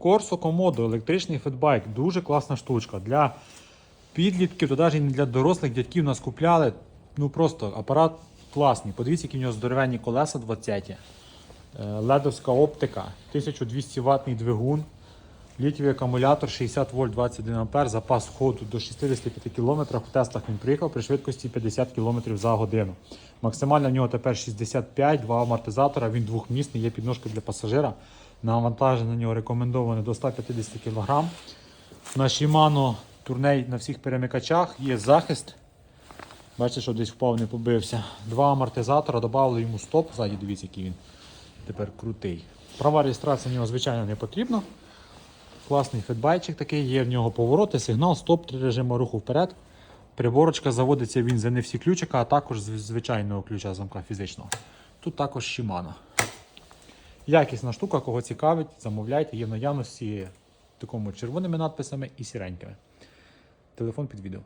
Corso Komodo, електричний фетбайк, дуже класна штучка. Для підлітків, то навіть не для дорослих дядьків нас купляли. Ну просто апарат класний. Подивіться, які в нього здоровенні колеса 20. Е, Ледовська оптика, 1200 ватний двигун, літівий акумулятор 60 вольт 21 ампер, запас ходу до 65 км. В тестах він приїхав при швидкості 50 км за годину. Максимально в нього тепер 65, два амортизатора, він двохмісний, є підножка для пасажира. Навантаження на нього рекомендоване до 150 кг. На Shimano турней на всіх перемикачах є захист. Бачите, що десь впав, не побився. Два амортизатора, додали йому стоп. Ззаді дивіться, який він тепер крутий. Права реєстрації в нього, звичайно, не потрібно. Класний фетбайчик такий, є в нього повороти, сигнал, стоп, три режими руху вперед. Приборочка заводиться він за не всі ключика, а також з звичайного ключа замка фізичного. Тут також Shimano. Якісна штука, кого цікавить, замовляйте, є в наявності такому червоними надписами і сіренькими. Телефон під відео.